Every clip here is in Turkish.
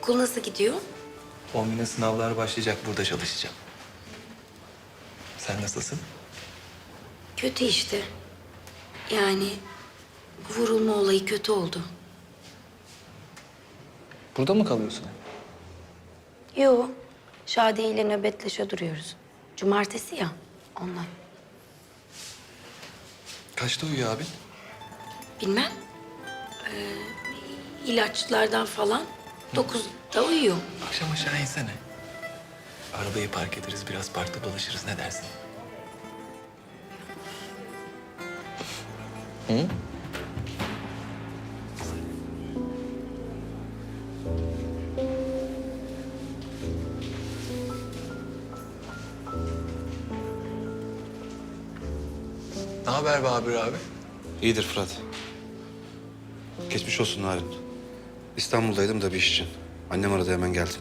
Okul nasıl gidiyor? 10 güne sınavlar başlayacak. Burada çalışacağım. Sen nasılsın? Kötü işte. Yani vurulma olayı kötü oldu. Burada mı kalıyorsun? Yo, Şadiye ile nöbetleşe duruyoruz. Cumartesi ya, ondan. Kaçta uyuyor abin? Bilmem. Ee, ilaçlardan falan dokuzda uyuyor. Akşam aşağı insene. Arabayı park ederiz, biraz parkta dolaşırız. Ne dersin? Hı? Ne haber Babür abi? İyidir Fırat. Geçmiş olsun Narin. İstanbul'daydım da bir iş için. Annem aradı hemen geldim.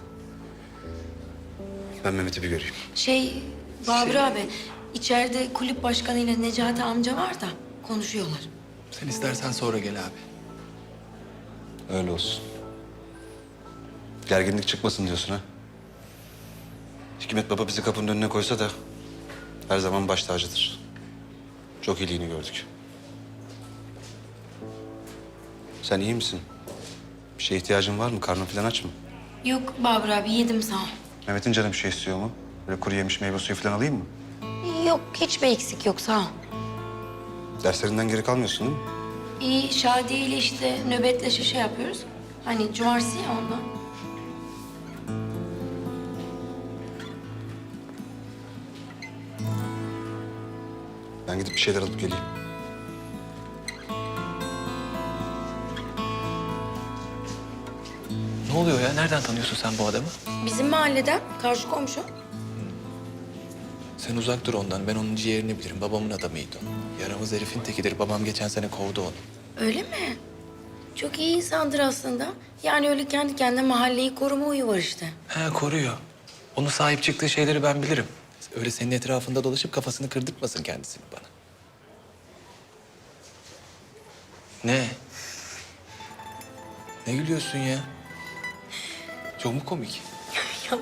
Ben Mehmet'i bir göreyim. Şey, Babür abi, içeride kulüp başkanıyla Necati amca var da konuşuyorlar. Sen istersen sonra gel abi. Öyle olsun. Gerginlik çıkmasın diyorsun ha? Hikmet Baba bizi kapının önüne koysa da her zaman baş tacıdır. Çok iyiliğini gördük. Sen iyi misin? Bir şeye ihtiyacın var mı? Karnın falan aç mı? Yok Babür abi, yedim sağ ol. Mehmet'in canı bir şey istiyor mu? Böyle kuru yemiş meyve suyu falan alayım mı? Yok, hiçbir eksik yok sağ ol. Derslerinden geri kalmıyorsun değil mi? İyi, Şadiye ile işte nöbetleşe şey yapıyoruz. Hani cumartesi ya ondan. Ben gidip bir şeyler alıp geleyim. Ne oluyor ya? Nereden tanıyorsun sen bu adamı? Bizim mahalleden, karşı komşu. Sen uzak dur ondan. Ben onun ciğerini bilirim. Babamın adamıydı o. Yaramaz herifin tekidir. Babam geçen sene kovdu onu. Öyle mi? Çok iyi insandır aslında. Yani öyle kendi kendine mahalleyi koruma huyu var işte. He koruyor. Onun sahip çıktığı şeyleri ben bilirim. Öyle senin etrafında dolaşıp kafasını kırdırtmasın kendisini bana. Ne? Ne gülüyorsun ya? Çok mu komik? Ya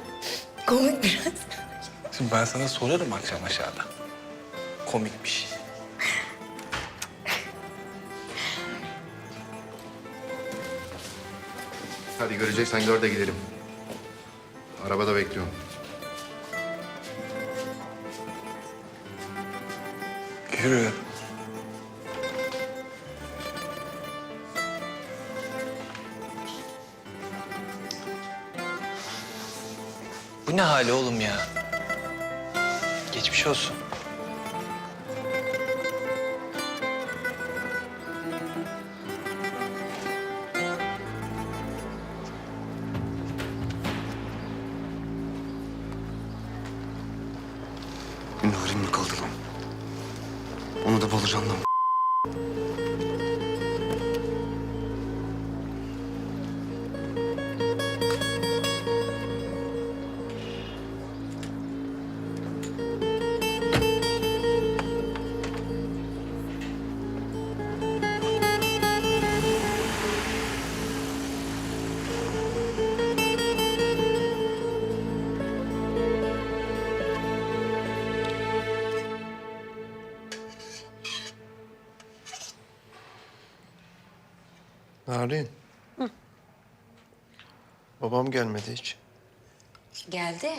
komik biraz. Şimdi ben sana sorarım akşam aşağıda. Komik bir şey. Hadi göreceksen gör de gidelim. Arabada bekliyorum. Yürü. Bu ne hali oğlum ya? Geçmiş olsun. Narin mi kaldı lan? Onu da bulacağım lan. Narin. Babam gelmedi hiç. Geldi.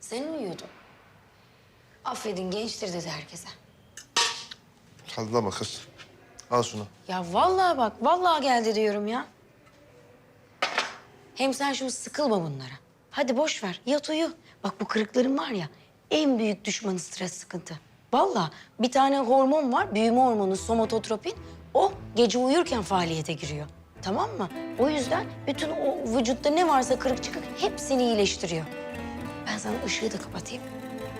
Sen uyuyordun. Affedin gençtir dedi herkese. Sallama kız. Al şunu. Ya vallahi bak, vallahi geldi diyorum ya. Hem sen şimdi sıkılma bunlara. Hadi boş ver, yat uyu. Bak bu kırıkların var ya, en büyük düşmanı stres sıkıntı. Vallahi bir tane hormon var, büyüme hormonu somatotropin. O gece uyurken faaliyete giriyor. Tamam mı? O yüzden bütün o vücutta ne varsa kırık çıkık hepsini iyileştiriyor. Ben sana ışığı da kapatayım.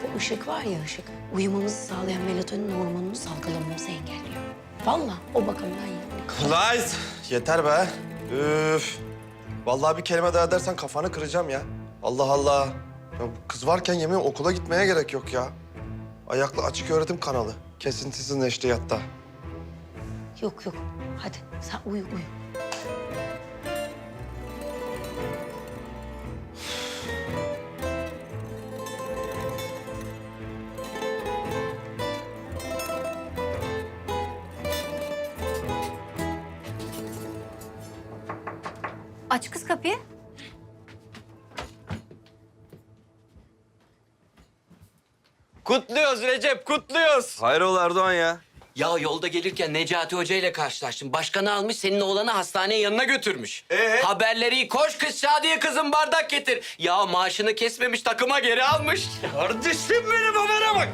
Bu ışık var ya ışık, uyumamızı sağlayan melatonin hormonunu salgılamamızı engelliyor. Vallahi o bakımdan iyi. Lies. Yeter be. Üf. Vallahi bir kelime daha dersen kafanı kıracağım ya. Allah Allah. Ya kız varken yemin okula gitmeye gerek yok ya. Ayaklı açık öğretim kanalı. Kesintisiz neşriyatta. Yok yok. Hadi sen uyu uyu. Aç kız kapıyı. Kutluyoruz Recep, kutluyoruz. Hayrola Erdoğan ya? Ya yolda gelirken Necati Hoca ile karşılaştım. Başkanı almış, senin oğlanı hastaneye yanına götürmüş. Ee? Haberleri koş kız Şadiye kızım bardak getir. Ya maaşını kesmemiş, takıma geri almış. Kardeşim benim habere bak.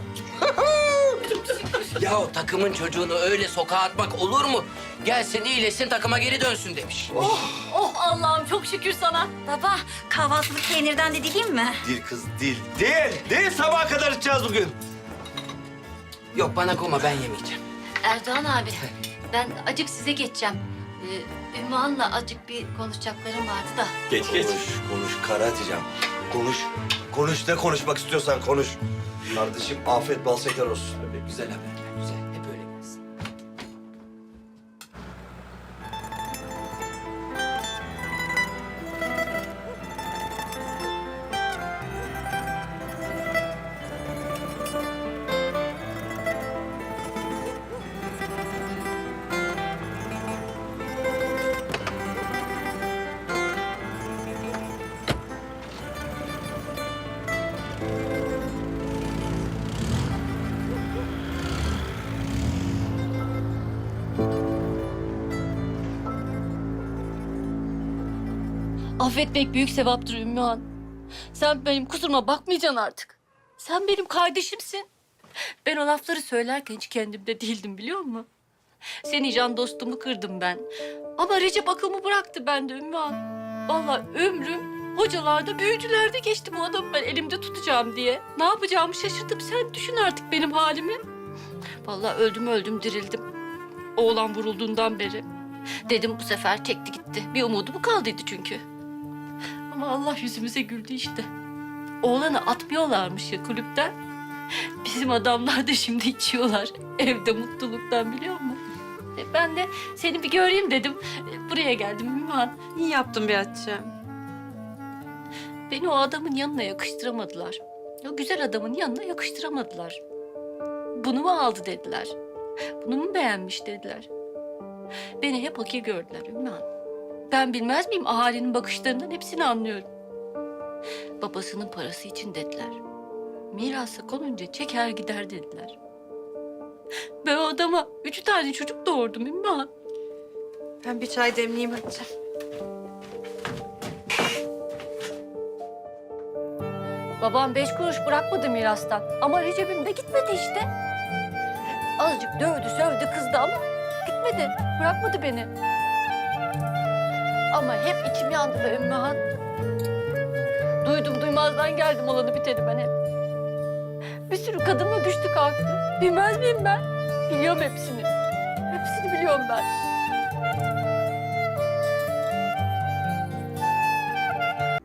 Ya o takımın çocuğunu öyle sokağa atmak olur mu? Gelsin iyileşsin takıma geri dönsün demiş. Oh Allah'ım çok şükür sana. Baba kahvaltılık peynirden de dileyim mi? Dil kız dil. Değil. Değil sabaha kadar içeceğiz bugün. Yok bana koma ben yemeyeceğim. Erdoğan abi ben acık size geçeceğim. Ee, Ümmühan'la acık bir konuşacaklarım vardı da. Geç geç. Konuş, konuş Kara Hatice'm. Konuş. Konuş ne konuşmak istiyorsan konuş. Kardeşim afiyet bal şeker olsun. Güzel haberler Affetmek büyük sevaptır Ümmühan. Sen benim kusuruma bakmayacaksın artık. Sen benim kardeşimsin. Ben o lafları söylerken hiç kendimde değildim biliyor musun? Seni can dostumu kırdım ben. Ama Recep akılımı bıraktı bende Ümmühan. Vallahi ömrüm hocalarda, büyücülerde geçti bu adamı ben elimde tutacağım diye. Ne yapacağımı şaşırdım. Sen düşün artık benim halimi. Vallahi öldüm öldüm dirildim. Oğlan vurulduğundan beri. Dedim bu sefer çekti gitti. Bir umudu kaldıydı çünkü. Ama Allah yüzümüze güldü işte. Oğlanı atmıyorlarmış ya kulüpten. Bizim adamlar da şimdi içiyorlar. Evde mutluluktan biliyor musun? E, Ben de seni bir göreyim dedim. E, Buraya geldim Ümmühan. İyi yaptın Berat'cığım. Beni o adamın yanına yakıştıramadılar. O güzel adamın yanına yakıştıramadılar. Bunu mu aldı dediler. Bunu mu beğenmiş dediler. Beni hep hakir gördüler Ümmühan. Ben bilmez miyim ahalinin bakışlarından hepsini anlıyorum. Babasının parası için dediler. Mirasa konunca çeker gider dediler. Ben o adama üç tane çocuk doğurdum Ümmühan. Ben bir çay demleyeyim hadi. Babam beş kuruş bırakmadı mirastan. Ama Recep'im de gitmedi işte. Azıcık dövdü, sövdü, kızdı ama gitmedi. Bırakmadı beni. Ama hep içim yandı be Ümmühan. Duydum duymazdan geldim olanı biteni ben hep. Bir sürü kadınla düştü kalktı. Bilmez miyim ben? Biliyorum hepsini. Hepsini biliyorum ben.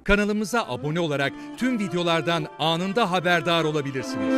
Kanalımıza abone olarak tüm videolardan anında haberdar olabilirsiniz.